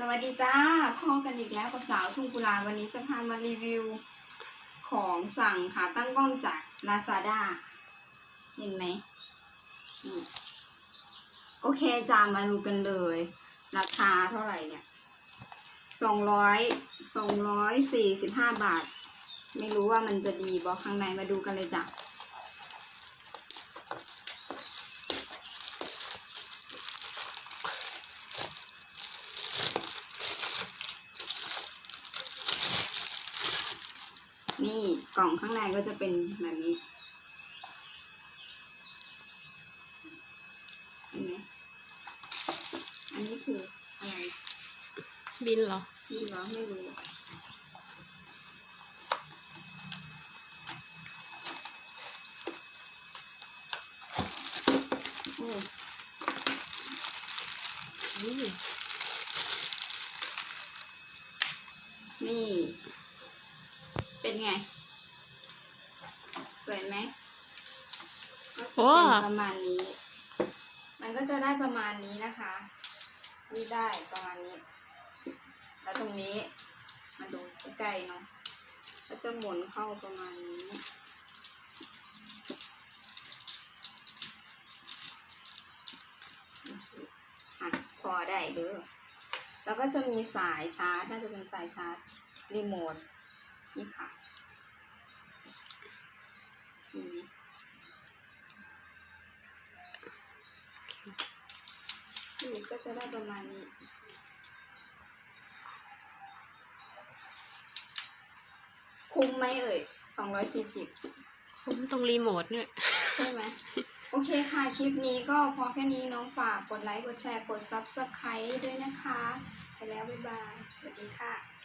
สวัสดีจ้าพ่อกันอีกแล้วกับสาวทุ่งกุลาวันนี้จะพามารีวิว ของสั่งขาตั้งกล้องจาก Lazada เห็นไหมโอเคจ้ามาดูกันเลย ราคาเท่าไหร่เนี่ยสองร้อยสองร้อยสี่สิบห้าบาท ไม่รู้ว่ามันจะดีบอกข้างในมาดูกันเลยจ้ะ นี่กล่องข้างในก็จะเป็นแบบนี้เห็นไหมอันนี้คืออะไรบินเหรอที่เราไม่รู้โอ้อืมนี่ เป็นไง สวยไหมก็จะเป็นประมาณนี้ มันก็จะได้ประมาณนี้นะคะนี่ได้ประมาณนี้ แล้วตรงนี้มาดูใกล้ๆเนาะก็จะหมุนเข้าประมาณนี้หักคอได้เด้อแล้วก็จะมีสายชาร์จ น่าจะเป็นสายชาร์จรีโมท นี่ค่ะนี่นี่ก็จะได้ประมาณนี้คุ้มไหมเอ่ยสองร้อยสี่สิบผมตรงรีโมทเนี่ย ใช่ไหม โอเคค่ะ คลิปนี้ก็พอแค่นี้น้องฝากกดไลค์ กดแชร์ กด Subscribe ด้วยนะคะ ไปแล้ว บ๊ายบาย สวัสดีค่ะ